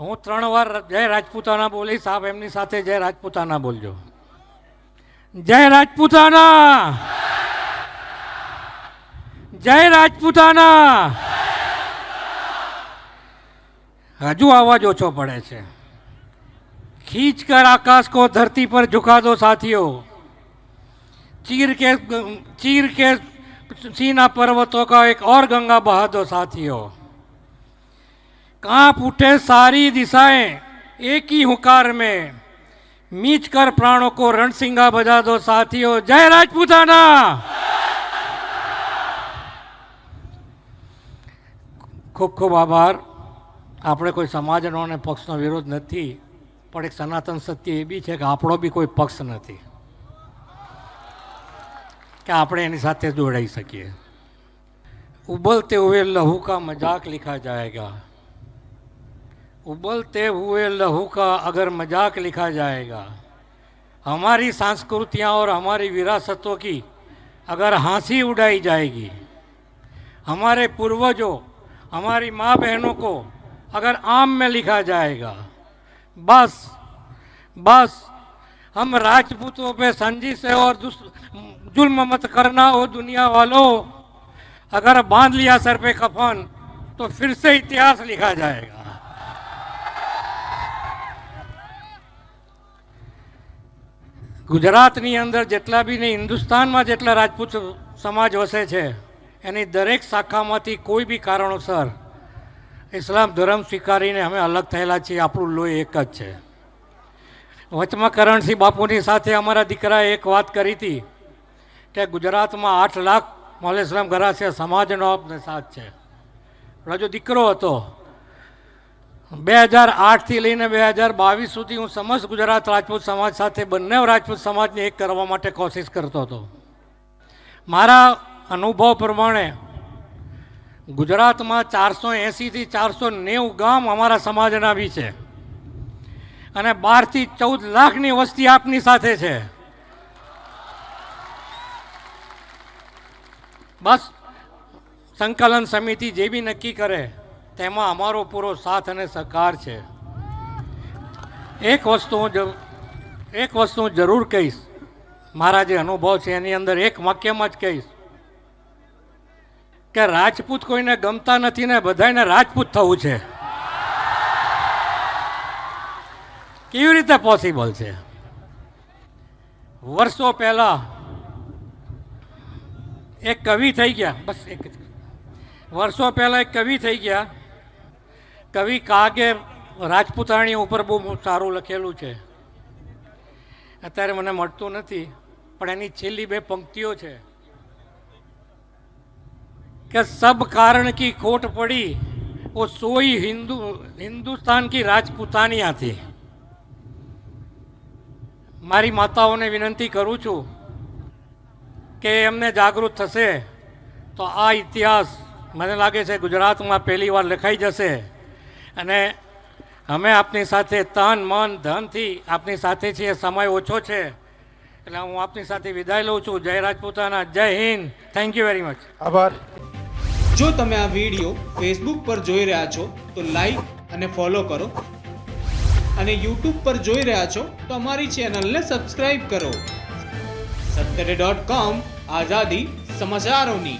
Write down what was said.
હું ત્રણ વાર જય રાજપૂતાના બોલીશ, આપ એમની સાથે જય રાજપૂતાના બોલજો. જય રાજપૂતાના! જય રાજપૂતાના! હજુ અવાજ ઓછો પડે છે. ખીંચ કર આકાશ કો ધરતી પર ઝુકા દો સાથીઓ. ચીર કે ચીર કે સીના પર્વતો કા એક ઓર ગંગા બહાદો સાથીઓ. कांप उठे सारी दिशाएं एक ही हुकार में मीच कर प्राणों को रणसिंगा बजा दो साथियों जय राजपूताना ખૂબ ખૂબ આભાર આપણે કોઈ સમાજનો અને પક્ષનો વિરોધ નથી પણ એક સનાતન સત્ય એ બી છે કે આપણો બી કોઈ પક્ષ નથી કે આપણે એની સાથે જોડાઈ શકીએ ઉબલતે હુએ લહુ કા મજાક लिखा जाएगा उबलते हुए लहू का अगर मज़ाक लिखा जाएगा, हमारी संस्कृतियाँ और हमारी विरासतों की अगर हँसी उड़ाई जाएगी, हमारे पूर्वजों, हमारी माँ बहनों को अगर आम में लिखा जाएगा, बस बस, हम राजपूतों पे संजिश है और जुल्म मत करना हो दुनिया वालों, अगर बाँध लिया सर पे कफन तो फिर से इतिहास लिखा जाएगा। ગુજરાતની અંદર જેટલા બી ને હિન્દુસ્તાનમાં જેટલા રાજપૂત સમાજ વસે છે, એની દરેક શાખામાંથી કોઈ બી કારણોસર ઇસ્લામ ધર્મ સ્વીકારીને અમે અલગ થયેલા છીએ, આપણું લોહી એક જ છે. વચમાં કરણસિંહ બાપુની સાથે અમારા દીકરાએ એક વાત કરી હતી કે ગુજરાતમાં આઠ લાખ મોલ ઇસ્લામ ઘરાસિયા સમાજનો સાથ છે. જો દીકરો હતો બે હજાર આઠથી લઈને બે હજાર બાવીસ સુધી હું સમસ્ત ગુજરાત રાજપૂત સમાજ સાથે બંને રાજપૂત સમાજને એક કરવા માટે કોશિશ કરતો હતો. મારા અનુભવ પ્રમાણે ગુજરાતમાં ચારસો એંસીથી ચારસો નેવું ગામ અમારા સમાજના બી છે. અને બારથી ચૌદ લાખની વસ્તી આપની સાથે છે. બસ સંકલન સમિતિ જે બી નક્કી કરે તેમાં અમારો પૂરો સાથ અને સહકાર છે. એક વસ્તુ હું એક વસ્તુ જરૂર કહીશ. મારા જે અનુભવ છે એની અંદર એક વાક્યમાં જ કહીશ. કે રાજપૂત કોઈને ગમતા નથી ને બધાને રાજપૂત થવું છે. કેવી રીતે પોસિબલ છે? વર્ષો પહેલા એક કવિ થઈ ગયા. બસ એક વર્ષો પહેલા એક કવિ થઈ ગયા. કવિ કાગે રાજપૂતાણી ઉપર બહુ સારું લખેલું છે. અત્યારે મને મળતું નથી, પણ એની છેલ્લી બે પંક્તિઓ છે. કે સબ કારણ કી ખોટ પડી ઓ સોઈ હિન્દુ, હિન્દુસ્તાન કી રાજપૂતાની હતી મારી માતાઓને વિનંતી કરું છું કે એમને જાગૃત થશે, તો આ ઇતિહાસ મને લાગે છે ગુજરાતમાં પહેલી વાર લખાઈ જશે. અને અમે આપની સાથે તન મન ધનથી આપની સાથે છીએ. સમય ઓછો છે. એટલે હું આપની સાથે વિદાય લઉં છું. જય રાજપૂતાના. જય Hind. Thank you very much આભાર. જો તમે આ વીડિયો ફેસબુક પર જોઈ રહ્યા છો તો લાઈક અને ફોલો કરો. અને યુટ્યુબ પર જોઈ રહ્યા છો તો અમારી ચેનલને સબસ્ક્રાઈબ કરો. સત્તરે ડોટ કોમ આઝાદી સમાચારોની.